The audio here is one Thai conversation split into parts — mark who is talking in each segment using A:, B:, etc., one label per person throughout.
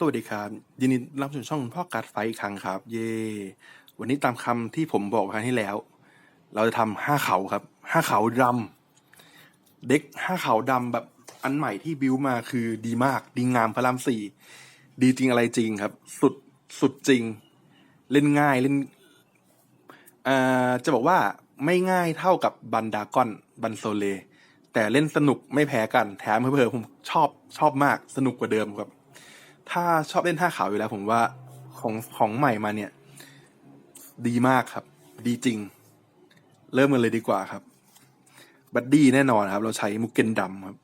A: สวัสดีครับ ยินดีรับชมช่องพ่อการดไฟอีกครั้งครับ เย่วันนี้ตามคำที่ผมบอกครั้งที่แล้ว เราจะทำห้าเขาครับห้าเขาดำเด็กห้าเขาดำแบบอันใหม่ที่บิวมาคือดีมาก ดีงามพระรามสี่ดีจริงอะไรจริงครับ สุดสุดจริง เล่นง่ายเล่นอ่าจะบอกว่าไม่ง่ายเท่ากับบันดากอนบันโซเล แต่เล่นสนุกไม่แพ้กันแถมเพื่อผมชอบชอบมากสนุกกว่าเดิมครับ ถ้าชอบเล่นท่าขาวอยู่แล้ว ผมว่าของของใหม่มาเนี่ย ดีมากครับ ดีจริง เริ่มกันเลยดีกว่าครับ บัดดี้แน่นอนครับ เราใช้มุกเกนดำครับ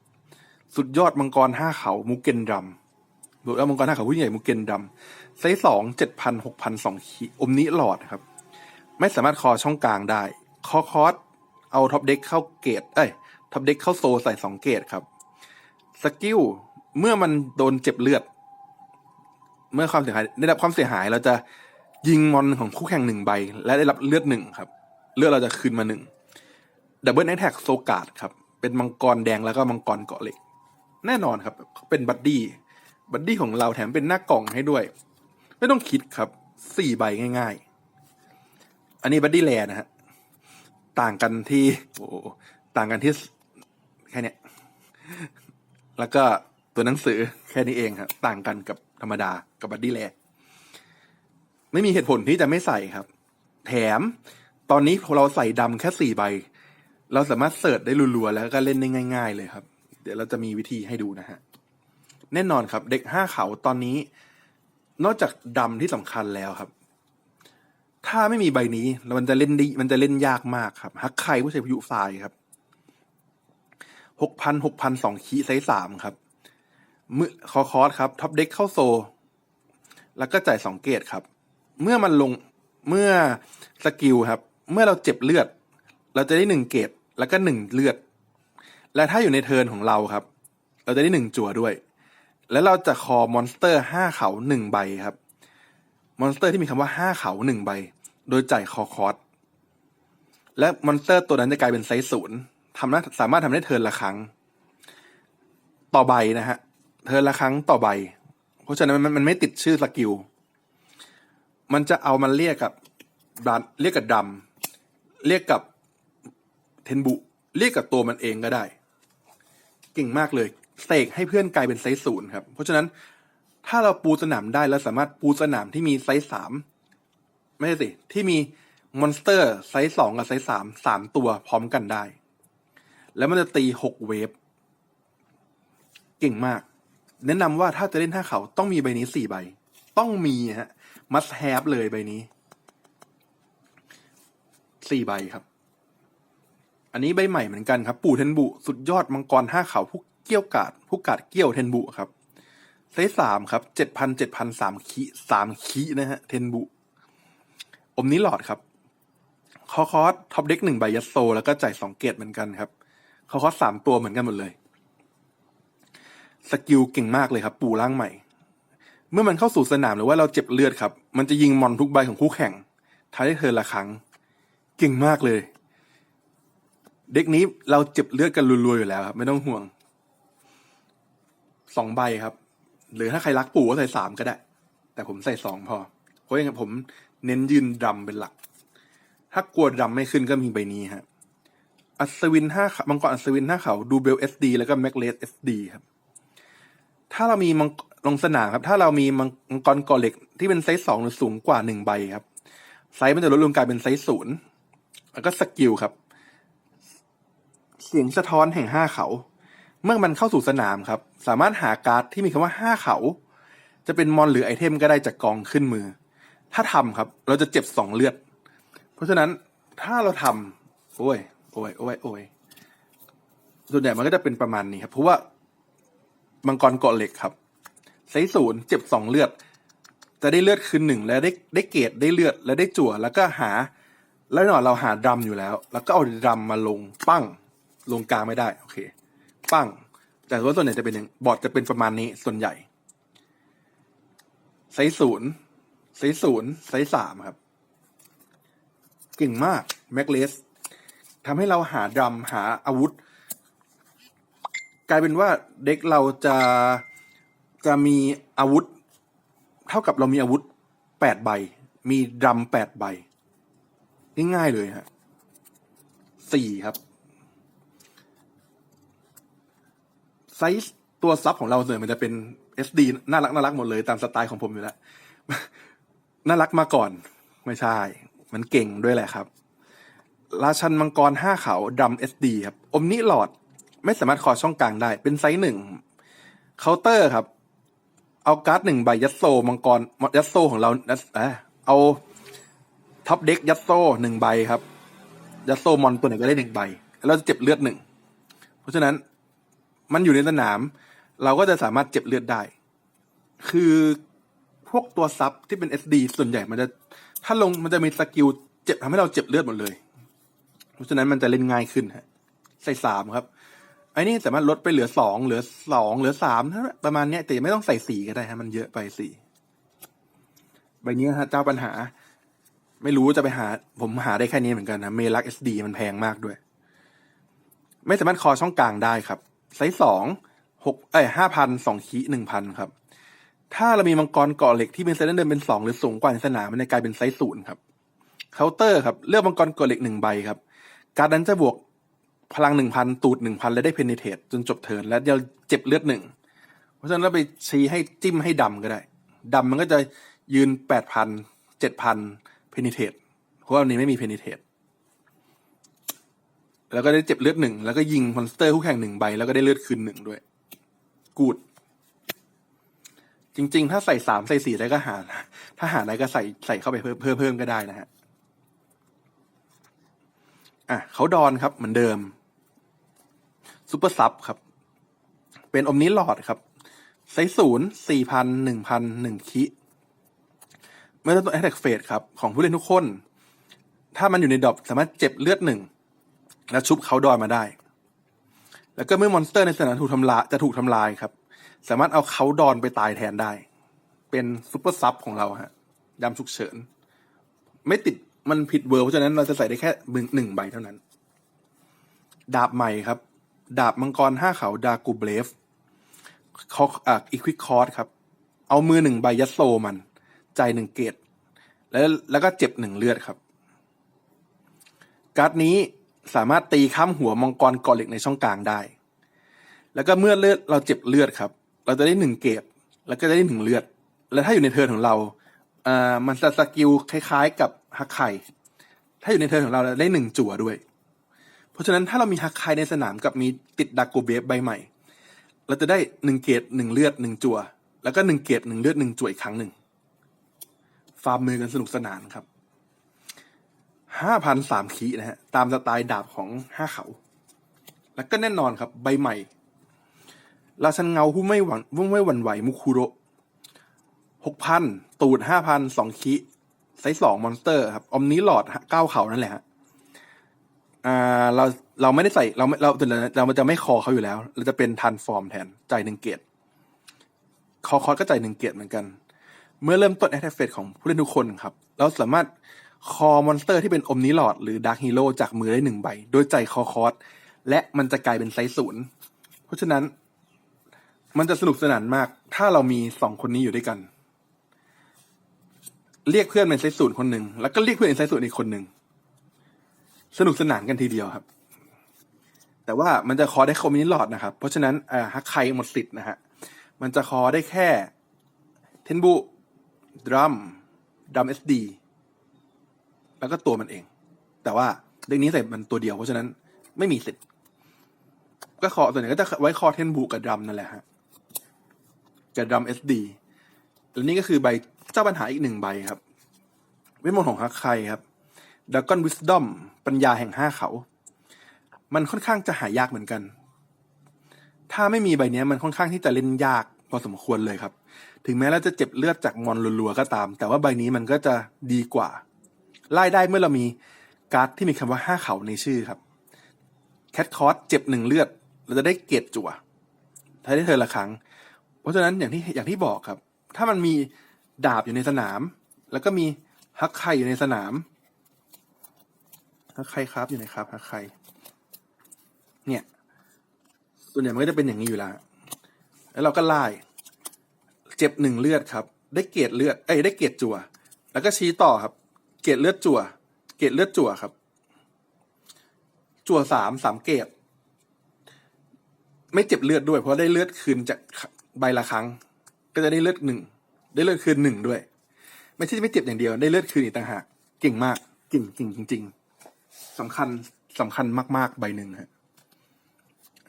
A: สุดยอดมังกรห้าเขามุกเกนดำบอกว่ามังกรห้าเขาผู้ใหญ่มุกเกนดำไซส์สองเจ็ดพันหกพันสองขีอมนี้หลอดครับ ไม่สามารถคอช่องกลางได้ คอคอสเอาท็อปเด็กเข้าเกตเอ้ยท็อปเด็กเข้าโซใส่สองเกตครับสกิลเมื่อมันโดนเจ็บเลือด เมื่อความเสียหายได้รับความเสียหายเราจะยิงมอนของคู่แข่งหนึ่งใบ และได้รับเลือดหนึ่งครับ เลือดเราจะคืนมาหนึ่งดับเบิลแอทแทกโซกาดครับ เป็นมังกรแดงแล้วก็มังกรเกาะเหล็ก แน่นอนครับเป็นบัดดี้บัดดี้ของเราแถมเป็นหน้ากล่องให้ด้วย ไม่ต้องคิดครับสี่ใบง่ายๆ อันนี้บัดดี้แลนะฮะต่างกันที่โอ้ต่างกันที่แค่เนี้ยแล้วก็ตัวหนังสือแค่นี้เองครับต่างกันกับ ธรรมดากับบัดดี้แลไม่มีเหตุผลที่จะไม่ใส่ครับ แถมตอนนี้เราใส่ดำแค่สี่ใบ เราสามารถเสิร์ชได้รัวๆแล้วก็เล่นได้ง่าย ๆ เลยครับ เดี๋ยวเราจะมีวิธีให้ดูนะฮะ แน่นอนครับ เด็กห้าเขาตอนนี้ นอกจากดำที่สำคัญแล้วครับ ถ้าไม่มีใบนี้มันจะเล่นดีมันจะเล่นยากมากครับฮักใครผู้ใช้พายุทรายครับหกพันหกพันสองคีไซส์สามครับ มือคอคอสครับท็อปเด็กเข้าโซ แล้วก็จ่ายสองเกตครับ เมื่อมันลงเมื่อสกิลครับ เมื่อเราเจ็บเลือด เราจะได้หนึ่งเกตแล้วก็หนึ่งเลือด และถ้าอยู่ในเทิร์นของเราครับ เราจะได้หนึ่งจั่วด้วย แล้วเราจะคอมอนสเตอร์ห้าเขาหนึ่งใบครับมอนสเตอร์ที่มีคำว่าห้าเขาหนึ่งใบ โดยจ่ายคอคอสและมอนสเตอร์ตัวนั้นจะกลายเป็นไซส์ศูนย์ทำได้สามารถทำได้เทิร์นละครั้ง ต่อใบนะฮะ เทินละครั้งต่อใบ เพราะฉะนั้นมันมันไม่ติดชื่อสกิล มันจะเอามันเรียกกับดันเรียกกับดำเรียกกับเทนบุ เรียกกับตัวมันเองก็ได้ เก่งมากเลยเสกให้เพื่อนกลายเป็นไซส์ศูนย์ครับ เพราะฉะนั้นถ้าเราปูสนามได้แล้วสามารถปูสนามที่มีไซส์สามไม่ใช่สิ ที่มีมอนสเตอร์ไซส์สองกับไซส์สามสามตัวพร้อมกันได้ แล้วมันจะตีหกเวฟเก่งมาก แนะนำว่าถ้าจะเล่นห้าเขาต้องมีใบนี้สี่ใบ ต้องมีฮะ must have เลยใบนี้สี่ใบครับ อันนี้ใบใหม่เหมือนกันครับ ปู่เทนบุ สุดยอดมังกรห้าเขาผู้เกี้ยวกาดผู้กาดเกี้ยวเทนบุครับไซส์สามครับเจ็ดพันเจ็ดพันสามขีสามขีนะฮะเทนบุ อมนี้หลอดครับ คอคอสท็อปเด็กหนึ่งใบยัสโซ แล้วก็จ่ายสองเกตเหมือนกันครับ คอคอสสามตัวเหมือนกันหมดเลย สกิลเก่งมากเลยครับ ปูร่างใหม่ เมื่อมันเข้าสู่สนามหรือว่าเราเจ็บเลือดครับ มันจะยิงมอนทุกใบของคู่แข่งท้ายได้เธอละครั้ง เก่งมากเลย เด็กนี้เราเจ็บเลือดกันรัวๆอยู่แล้วครับ ไม่ต้องห่วงสองใบครับ หรือถ้าใครรักปู่ก็ใส่สามก็ได้ แต่ผมใส่สองพอ เพราะอย่างนั้นผมเน้นยืนดำเป็นหลัก ถ้ากลัวดำไม่ขึ้นก็มีใบนี้ฮะอัศวินห้าขามังกรอัศวินห้าเขาดูเบลเอสดีแล้วก็แม็กเลสเอสดีครับ ถ้าเรามีมังลงสนามครับ ถ้าเรามีมังกรกอเหล็กที่เป็นไซส์สองหรือสูงกว่าหนึ่งใบครับ ไซส์มันจะลดลงกลายเป็นไซส์ศูนย์แล้วก็สกิลครับ เสียงสะท้อนแห่งห้าเขา เมื่อมันเข้าสู่สนามครับ สามารถหาการ์ดที่มีคำว่าห้าเขา จะเป็นมอนหรือไอเทมก็ได้จากกองขึ้นมือ ถ้าทำครับ เราจะเจ็บสองเลือด เพราะฉะนั้นถ้าเราทำโอ้ย โอ้ยโอ้ยโอ้ยส่วนใหญ่มันก็จะเป็นประมาณนี้ครับ เพราะว่า มังกรเกาะเหล็กครับไซส์ศูนย์เจ็บสองเลือด จะได้เลือดคืนหนึ่งแล้วได้ได้เกรดได้เลือดแล้วได้จั่ว แล้วก็หา แล้วหน่อยเราหาดรัมอยู่แล้ว แล้วก็เอาดรัมมาลงปั้งลงกลางไม่ได้โอเค ปั้ง แต่ว่าส่วนใหญ่จะเป็นอย่างบอร์ดจะเป็นประมาณนี้ส่วนใหญ่ไซส์ศูนย์ไซส์ศูนย์ไซส์สามครับ เก่งมากแม็กเลสทำให้เราหาดรัมหาอาวุธ กลายเป็นว่าเด็กเราจะจะมีอาวุธ เท่ากับเรามีอาวุธแปดใบ มีดรัมแปดใบ ง่ายๆเลยฮะสี่ครับไซส์ตัวซับของเราเนี่ยมันจะเป็น SD น่ารักน่ารักหมดเลยตามสไตล์ของผมอยู่แล้ว น่ารักมาก่อน ไม่ใช่ มันเก่งด้วยแหละครับ ราชันมังกรห้าเขาดรัม SD ครับ อมนิหลอด ไม่สามารถคอช่องกลางได้ เป็นไซส์หนึ่งเคาน์เตอร์ครับ เอาการ์ดหนึ่งใบยัดโซมังกรยัดโซของเราเอ่อเอาท็อปเด็กยัดโซหนึ่งใบครับ ยัดโซมอนตัวไหนก็ได้หนึ่งใบ แล้วเราจะเจ็บเลือดหนึ่ง เพราะฉะนั้นมันอยู่ในสนาม เราก็จะสามารถเจ็บเลือดได้ คือพวกตัวซับที่เป็น SD ส่วนใหญ่มันจะถ้าลงมันจะมีสกิลเจ็บทำให้เราเจ็บเลือดหมดเลย เพราะฉะนั้นมันจะเล่นง่ายขึ้นฮะใส่สามครับ ไอ้นี่สามารถลดไปเหลือสองเหลือสองเหลือสามประมาณเนี้ยแต่ไม่ต้องใส่สีก็ได้ฮะมันเยอะไปสี่ใบนี้ฮะเจ้าปัญหา ไม่รู้จะไปหา ผมหาได้แค่นี้เหมือนกันนะเมลักเอสดีมันแพงมากด้วย ไม่สามารถคอช่องกลางได้ครับไซส์สองหกเอ้ยห้าพันสองขีหนึ่งพันครับ ถ้าเรามีมังกรเกาะเหล็กที่เป็นไซส์เดิมเป็นสองหรือสูงกว่าในสนามมันจะกลายเป็นไซส์ศูนย์ครับเคาน์เตอร์ครับเลือกมังกรเกาะเหล็กหนึ่งใบครับ การนั้นจะบวก พลังหนึ่งพันตูดหนึ่งพันและได้เพนเนเทตจนจบเทิร์นแล้วเดี๋ยวเจ็บเลือดหนึ่งเพราะฉะนั้นเราไปชี้ให้จิ้มให้ดำก็ได้ดำมันก็จะยืนแปดพันเจ็ดพันเพนเนเทตเพราะว่าอันนี้ไม่มีเพนเนเทตแล้วก็ได้เจ็บเลือดหนึ่งแล้วก็ยิงมอนสเตอร์คู่แข่งหนึ่งใบแล้วก็ได้เลือดคืนหนึ่งด้วย กูด จริง ๆ ถ้าใส่สามใส่สี่ได้ก็หา ถ้าหาได้ก็ใส่ใส่เข้าไปเพิ่มเพิ่มเพิ่มก็ได้นะฮะอะเขาดอนครับเหมือนเดิม ซูเปอร์ซับครับ เป็นอมนิหลอดครับไซส์ศูนย์สี่พันหนึ่งพันหนึ่งคิไม่อตัวแอตแทกเฟสครับ ของผู้เล่นทุกคน ถ้ามันอยู่ในดรอปสามารถเจ็บเลือดหนึ่ง แล้วชุบเขาดอนมาได้ แล้วก็เมื่อมอนสเตอร์ในสนามถูกทำลายจะถูกทำลายครับ สามารถเอาเขาดอนไปตายแทนได้ เป็นซูเปอร์ซับของเราฮะยามฉุกเฉิน ไม่ติดมันผิดเวอร์เพราะฉะนั้นเราจะใส่ได้แค่หนึ่งหนึ่งใบเท่านั้น ดาบใหม่ครับ ดาบมังกรห้าเขาดากูเบลฟคออ่าอีควิคคอร์สครับ เอามือหนึ่งใบยัดโซมันใจหนึ่งเกต แล้วแล้วก็เจ็บหนึ่งเลือดครับ การ์ดนี้สามารถตีข้ามหัวมังกรกาะเหล็กในช่องกลางได้ แล้วก็เมื่อเลือดเราเจ็บเลือดครับ เราจะได้หนึ่งเกตแล้วก็จะได้หนึ่งเลือด แล้วถ้าอยู่ในเทิร์นของเราอ่ามันจะสกิลคล้าย ๆ กับฮักไข่ถ้าอยู่ในเทิร์นของเราเราได้หนึ่งจั่วด้วย เพราะฉะนั้นถ้าเรามีฮักไข่ในสนามกับมีติดดักโกเบฟใบใหม่ เราจะได้หนึ่งเกตหนึ่งเลือดหนึ่งจัว แล้วก็หนึ่งเกตหนึ่งเลือดหนึ่งจัวอีกครั้งหนึ่งฟาร์มมือกันสนุกสนานครับห้าพันสามขีนะฮะ ตามสไตล์ดาบของห้าเขา แล้วก็แน่นอนครับ ใบใหม่ราชันเงาผู้ไม่หวั่นผู้ไม่หวั่นไหวมุคุโรหกพันตูดห้าพันสองขีไซส์สองมอนสเตอร์ครับอมนี้หลอดเก้าเขานั่นแหละฮะ อ่าเราเราไม่ได้ใส่เราเราเราเราจะไม่คอเขาอยู่แล้ว เราจะเป็นทันฟอร์มแทนจ่ายหนึ่งเกตคอคอร์สก็จ่ายหนึ่งเกตเหมือนกัน เมื่อเริ่มต้นแอ t แทกเฟสของผู้เล่นทุกคนครับ เราสามารถคอมอนสเตอร์ที่เป็นอมนิลอดหรือดาร์ h ฮีโร่จากมือได้หนึ่งใบ โดยใจคอคอร์สและมันจะกลายเป็นไซส์ศูนย์เพราะฉะนั้น มันจะสนุกสนานมาก ถ้าเรามีสองคนนี้อยู่ด้วยกัน เรียกเพื่อนเป็นไซส์ศูนย์คนหนึ่งแล้วก็เรียกเพื่อนเป็นไซส์ศูนย์อีกคนหนึ่ง สนุกสนานกันทีเดียวครับ แต่ว่ามันจะคอได้คอมมินิหลอดนะครับ เพราะฉะนั้นอ่าฮักใคหมดสิทธิ์นะฮะมันจะคอได้แค่เทนบุดรัมดรัมเอสดีแล้วก็ตัวมันเอง แต่ว่าเด็กนี้ใส่มันตัวเดียว เพราะฉะนั้นไม่มีสิทธิ์ ก็คอส่วนใหญ่ก็จะไว้คอเทนบุกับดรัมนั่นแหละฮะกับดรัมเอสดีแล้วนี่ก็คือใบเจ้าปัญหาอีกหนึ่งใบครับเวทมนต์ของฮักใคครับ ดักอนวิสดอมปัญญาแห่งห้าเขา มันค่อนข้างจะหายากเหมือนกัน ถ้าไม่มีใบนี้มันค่อนข้างที่จะเล่นยากพอสมควรเลยครับ ถึงแม้เราจะเจ็บเลือดจากมอนรัวๆก็ตาม แต่ว่าใบนี้มันก็จะดีกว่าไล่ได้เมื่อเรามีการ์ดที่มีคำว่าห้าเขาในชื่อครับแคทคอร์สเจ็บหนึ่งเลือด เราจะได้เกตจั่วถ้าได้เธอละครั้ง เพราะฉะนั้นอย่างที่อย่างที่บอกครับ ถ้ามันมีดาบอยู่ในสนาม แล้วก็มีฮักไข่อยู่ในสนาม ฮักไข่ครับอยู่ในครับฮักไข่เนี่ย ส่วนใหญ่มันก็จะเป็นอย่างนี้อยู่แล้ว แล้วเราก็ไล่เจ็บหนึ่งเลือดครับ ได้เกรดเลือดเอ้ยได้เกรดจั่ว แล้วก็ชี้ต่อครับ เกรดเลือดจั่ว เกรดเลือดจั่วครับ จั่วสามสามเกรดไม่เจ็บเลือดด้วย เพราะได้เลือดคืนจากใบละครั้ง ก็จะได้เลือดหนึ่งได้เลือดคืนหนึ่งด้วย ไม่ใช่ไม่เจ็บอย่างเดียว ได้เลือดคืนอีกต่างหากเก่งมากเก่งจริงจริง สำคัญสำคัญมาก ๆ ใบหนึ่งฮะ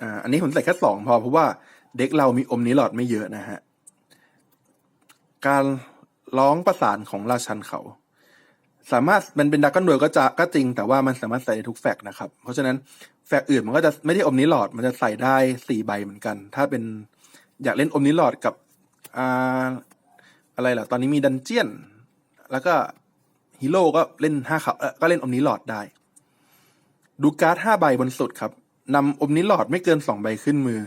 A: อ่าอันนี้ผมใส่แค่สองพอเพราะว่าเด็กเรามีอมนิลอดไม่เยอะนะฮะ การร้องประสานของราชันเขา สามารถมันเป็นดักกันเวิร์ก็จะก็จริง แต่ว่ามันสามารถใส่ได้ทุกแฟกนะครับ เพราะฉะนั้นแฟกอื่นมันก็จะไม่ได้อมนิลอดมันจะใส่ได้สี่ใบเหมือนกัน ถ้าเป็นอยากเล่นอมนิลอดกับอ่าอะไรล่ะ ตอนนี้มีดันเจียน แล้วก็ฮีโร่ก็เล่นห้าเขาก็เล่นอมนิลอดได้ ดูการ์ดห้าใบบนสุดครับนำอมนิลอดไม่เกินสองใบขึ้นมือ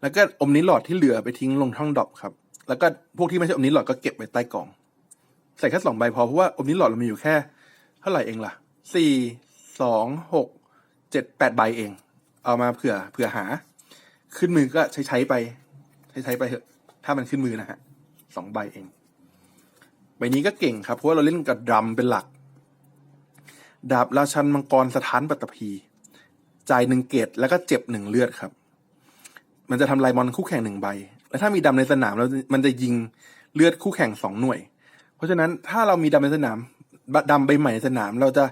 A: แล้วก็อมนิลอดที่เหลือไปทิ้งลงช่องดรอปครับ แล้วก็พวกที่ไม่ใช่อมนิลอดก็เก็บไว้ใต้กล่อง ใส่แค่สองใบพอเพราะว่าอมนิลอดเรามีอยู่แค่ เท่าไหร่เองล่ะสี่สองหกเจ็ดแปดใบเอง เอามาเผื่อเผื่อหา ขึ้นมือก็ใช้ใช้ไป ใช้ใช้ไปเถอะ ถ้ามันขึ้นมือนะฮะสองใบเองใบนี้ก็เก่งครับเพราะว่าเราเล่นกับดรัมเป็นหลัก ดาบราชันมังกรสถานปัตภีจ่ายหนึ่งเกตแล้วก็เจ็บหนึ่งเลือดครับ มันจะทำลายมอนคู่แข่งหนึ่งใบ และถ้ามีดำในสนามแล้วมันจะยิงเลือดคู่แข่งสองหน่วย เพราะฉะนั้นถ้าเรามีดำในสนามดำใบใหม่ในสนาม เราจะ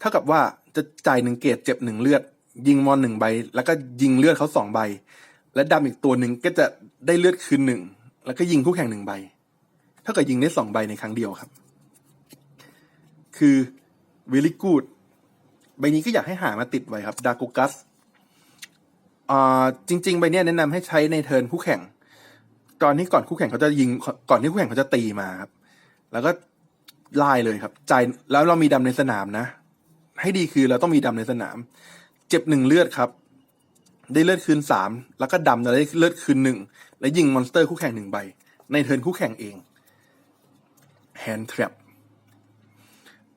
A: เท่ากับว่าจะจ่ายหนึ่งเกตเจ็บหนึ่งเลือด ยิงมอนหนึ่งใบ แล้วก็ยิงเลือดเขาสองใบ และดำอีกตัวหนึ่งก็จะได้เลือดคืนหนึ่งแล้วก็ยิงคู่แข่งหนึ่งใบ เท่ากับยิงได้สองใบในครั้งเดียวครับ คือ very good ใบนี้ก็อยากให้หามาติดไว้ครับดา g ก g ัสอ่าจริง ๆ ใบนี้แนะนำให้ใช้ในเทิร์นคู่แข่ง ตอนที่ก่อนคู่แข่งเขาจะยิงก่อนที่คู่แข่งเขาจะตีมาครับ แล้วก็ไล่เลยครับจ่ายแล้วเรามีดำในสนามนะ ให้ดีคือเราต้องมีดำในสนาม เจ็บหนึ่งเลือดครับ ได้เลือดคืนสามแล้วก็ดำแล้วได้เลือดคืนหนึ่งและยิงมอนสเตอร์คู่แข่งหนึ่งใบ ในเทิร์นคู่แข่งเองแฮนด์ทร p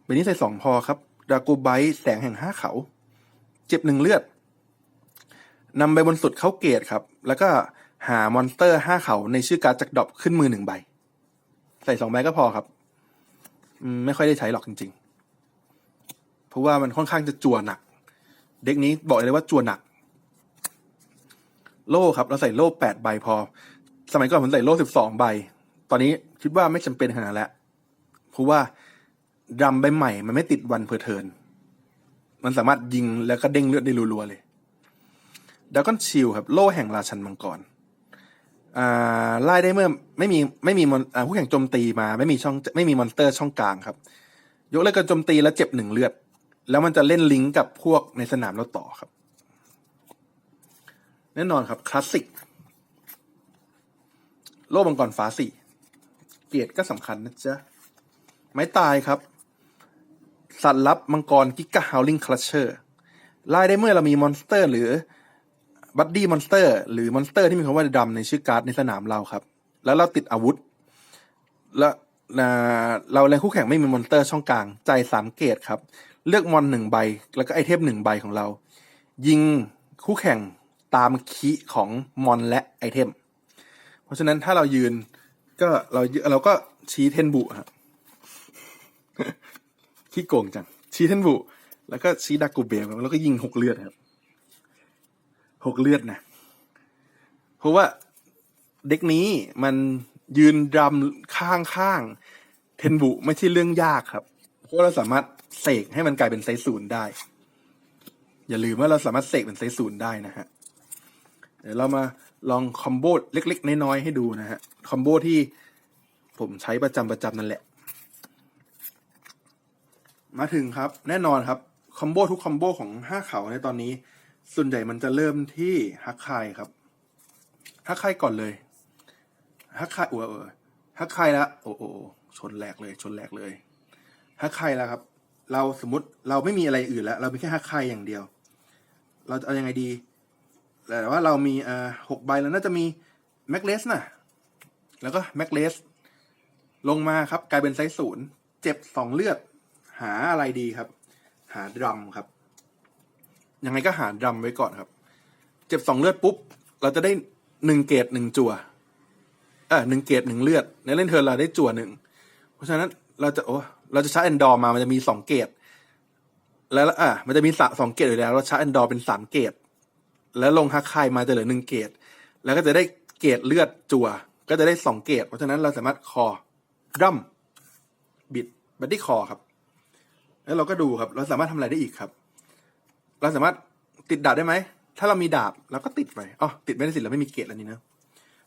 A: ใบนี้ใส่สองพอครับดราโกไบต์แสงแห่งห้าเขา เจ็บหนึ่งเลือดนำใบบนสุดเข้าเกตครับ แล้วก็หามอนสเตอร์ห้าเขาในชื่อการ์ดจากดรอปขึ้นมือหนึ่งใบ ใส่สองใบก็พอครับไม่ค่อยได้ใช้หรอกจริง ๆ เพราะว่ามันค่อนข้างจะจั่วหนัก เด็กนี้บอกเลยว่าจั่วหนัก โล่ครับ เราใส่โล่แปดใบพอ สมัยก่อนผมใส่โล่สิบสองใบ ตอนนี้คิดว่าไม่จำเป็นขนาดแล้วเพราะว่า รัมใบใหม่ มันไม่ติดวันเพอร์เทิน มันสามารถยิงแล้วก็เด้งเลือดได้รัวๆเลยด r กอนชิลครับโล่แห่งราชันมังกรไล่ได้เมื่อไม่มีไม่มีมอนผู้แข่งโจมตีมาไม่มีช่องไม่มีมอนสเตอร์ช่องกลางครับ ยกเลิกการโจมตีแล้วเจ็บหนึ่งเลือด แล้วมันจะเล่นลิงก์กับพวกในสนามเราต่อครับ แน่นอนครับคลาสสิกโล่มังกรฟ้าสี่เกียรติก็สำคัญนะจ๊ะ ไม้ตายครับ สัตว์ลับมังกรกิกะฮาวลิงคลัชเชอร์ไล่ได้เมื่อเรามีมอนสเตอร์ หรือบัดดี้มอนสเตอร์หรือมอนสเตอร์ที่มีคำว่าดำในชื่อการ์ดในสนามเราครับ แล้วเราติดอาวุธ และอ่าเราแรงคู่แข่งไม่มีมอนสเตอร์ช่องกลางใจสามเกตครับ เลือกมอนหนึ่งใบ แล้วก็ไอเทมหนึ่งใบของเรา ยิงคู่แข่งตามคีของมอนและไอเทม เพราะฉะนั้นถ้าเรายืนก็เราเราก็ชี้เทนบุครับ ขี้โกงจังชี้เทนบุแล้วก็ชี้ดากูเบลแล้วก็ยิงหกเลือดครับหกเลือดนะเพราะว่าเด็กนี้มันยืนดำข้างข้างๆเทนบุไม่ใช่เรื่องยากครับ เพราะเราสามารถเสกให้มันกลายเป็นไซส์ศูนย์ได้ อย่าลืมว่าเราสามารถเสกเป็นไซส์ศูนย์ได้นะฮะเดี๋ยวเรามาลองคอมโบเล็กๆน้อยๆให้ดูนะฮะคอมโบที่ผมใช้ประจำประจำนั่นแหละ มาถึงครับ แน่นอนครับ คอมโบทุกคอมโบของห้าเขาในตอนนี้ ส่วนใหญ่มันจะเริ่มที่ฮักไคครับฮักไคก่อนเลยฮักไคอ้วเออฮักไคแล้วโอ้โอชนแหลกเลย ชนแหลกเลยฮักไคแล้วครับ เราสมมติเราไม่มีอะไรอื่นแล้ว เรามีแค่ฮักไคอย่างเดียว เราจะเอายังไงดีแต่ว่าเรามีอ่าหกใบแล้วน่าจะมีแม็กเลสนะแล้วก็แม็กเลสลงมาครับ กลายเป็นไซส์ศูนย์เจ็บสองเลือด หาอะไรดีครับ หาดรัมครับ ยังไงก็หาดรัมไว้ก่อนครับ เจ็บสองเลือดปุ๊บ เราจะได้หนึ่งเกตหนึ่งจั่วเออหนึ่งเกตหนึ่งเลือด ในเล่นเทิร์นเราได้จั่วหนึ่งเพราะฉะนั้นเราจะโอ้เราจะชาร์แอนดอร์มามันจะมีสองเกตแล้วอะมันจะมีสะสองเกตอยู่แล้วเราชาร์แอนดอร์เป็นสามเกตแล้วลงฮักไคายมาจะเหลือหนึ่งเกตแล้วก็จะได้เกตเลือดจั่วก็จะได้สองเกตเพราะฉะนั้นเราสามารถคอดัมบิดบัดดี้คอครับ แล้วเราก็ดูครับ เราสามารถทำอะไรได้อีกครับ เราสามารถติดดาบได้ไหม ถ้าเรามีดาบเราก็ติดไปอ๋อติดไม่ได้สิเราไม่มีเกตแล้วนี่นะ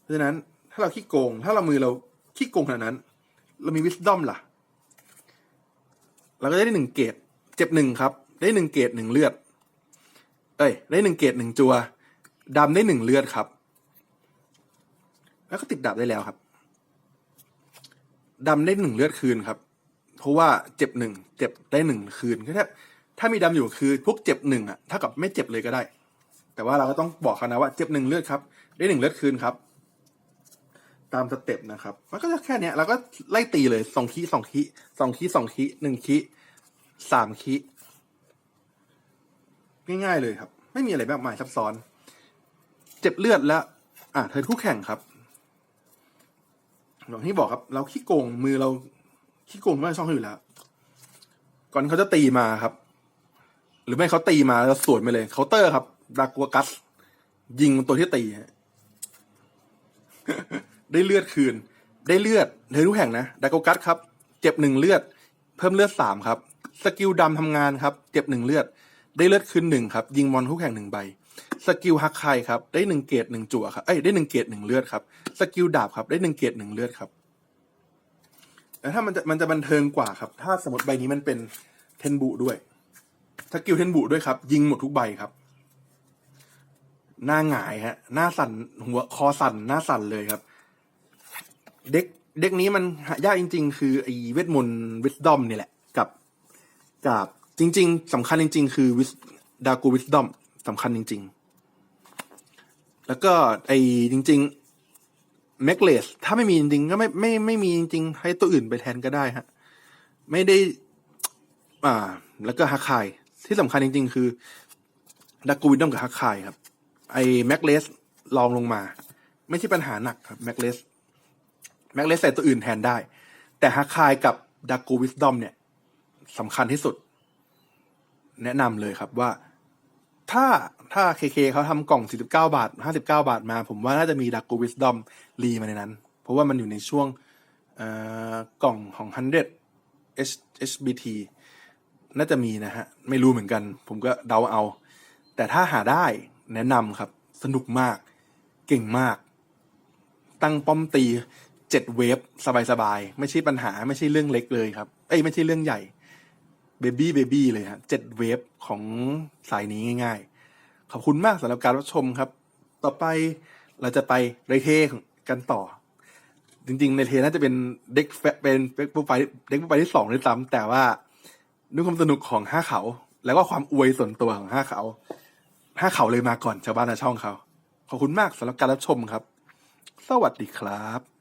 A: เพราะฉะนั้นถ้าเราขี้โกง ถ้าเรามือเราขี้โกงขนาดนั้น เรามีวิสดอมล่ะ เราก็ได้หนึ่งเกตเจ็บหนึ่งครับ ได้หนึ่งเกตหนึ่งเลือด เอ้ย ได้หนึ่งเกตหนึ่งจัวดำได้หนึ่งเลือดครับ แล้วก็ติดดาบได้แล้วครับดำได้หนึ่งเลือดคืนครับ เพราะว่าเจ็บหนึ่งเจ็บได้หนึ่งคืนก็ถ้าถ้ามีดำอยู่คือพวกเจ็บหนึ่งอะเท่ากับไม่เจ็บเลยก็ได้ แต่ว่าเราก็ต้องบอกเขานะว่าเจ็บหนึ่งเลือดครับ ได้หนึ่งเลือดคืนครับ ตามสเต็ปนะครับ มันก็จะแค่เนี้ยเราก็ไล่ตีเลยสองคีสองคีสองคีสองคีหนึ่งคีสามคีง่ายๆเลยครับ ไม่มีอะไรมากมายซับซ้อน เจ็บเลือดแล้ว อะเธอคู่แข่งครับอย่างที่บอกครับ เราขี้โกงมือเรา ขี้โกงไม่ช่องเขาอยู่แล้ว ก่อนเขาจะตีมาครับ หรือไม่เขาตีมาแล้วสวนไปเลยเคาน์เตอร์ครับดากัวกัส ยิงตัวที่ตีได้เลือดคืน ได้เลือดเธอทุกแห่งนะดาโกกัสครับ เจ็บหนึ่งเลือด เพิ่มเลือดสามครับ สกิลดำทำงานครับ เจ็บหนึ่งเลือด ได้เลือดคืนหนึ่งครับ ยิงมอนทุกแห่งหนึ่งใบสกิลฮักไคครับ ได้หนึ่งเกตหนึ่งจั่วครับเอ้ยได้หนึ่งเกตหนึ่งเลือดครับ สกิลดาบครับ ได้หนึ่งเกตหนึ่งเลือดครับ แต่ถ้ามันจะมันจะบันเทิงกว่าครับ ถ้าสมมติใบนี้มันเป็นเทนบุด้วยสกิลเทนบุด้วยครับ ยิงหมดทุกใบครับ หน้าหงายฮะ หน้าสั่นหัวคอสั่นหน้าสั่นเลยครับ เด็กเด็กนี้มันหายากจริง ๆ คือไอเวทมนต์วิสดอมนี่แหละ กับกับจริง ๆสำคัญจริง ๆ คือวิสดากูวิสดอมสำคัญจริง ๆ แล้วก็ไอจริง ๆ แมกเลสถ้าไม่มีจริงๆก็ไม่ไม่ไม่มีจริงๆให้ตัวอื่นไปแทนก็ได้ฮะ ไม่ได้ อ่า แล้วก็ฮักคายที่สำคัญจริง ๆ คือดากูวิสดอมกับฮักคายครับ ไอ้แม็กเลสลองลงมา ไม่ใช่ปัญหาหนักครับแม็กเลสแม็กเลสใส่ตัวอื่นแทนได้ แต่ฮักคายกับดากูวิสดอมเนี่ยสำคัญที่สุด แนะนำเลยครับว่า ถ้าถ้าเคเคเขาทำกล่อง 49 บาท 59 บาทมา ผมว่าน่าจะมีดากูวิสดอมรีมาในนั้น เพราะว่ามันอยู่ในช่วงเอ่อกล่องของ 100 H HBT น่าจะมีนะฮะ ไม่รู้เหมือนกัน ผมก็เดาเอา แต่ถ้าหาได้แนะนำครับ สนุกมาก เก่งมาก ตั้งป้อมตีเจ็ดเวฟสบายๆ ไม่ใช่ปัญหาไม่ใช่เรื่องเล็กเลยครับ เอ้ยไม่ใช่เรื่องใหญ่ เบบี้เบบี้เลยฮะเจ็ดเวฟของสายนี้ง่าย ๆ ขอบคุณมากสำหรับการรับชมครับ ต่อไปเราจะไปเรเทกันต่อ จริง ๆ ในเทน่าจะเป็นเด็กแฟเป็นเด็กผู้ไปเด็กผู้ไปที่สองด้วยซ้ำแต่ว่าด้วยความสนุกของห้าเขา แล้วก็ความอวยส่วนตัวของห้าเขาห้าเขาเลยมาก่อนชาวบ้านในช่องเขา ขอบคุณมากสำหรับการรับชมครับ สวัสดีครับ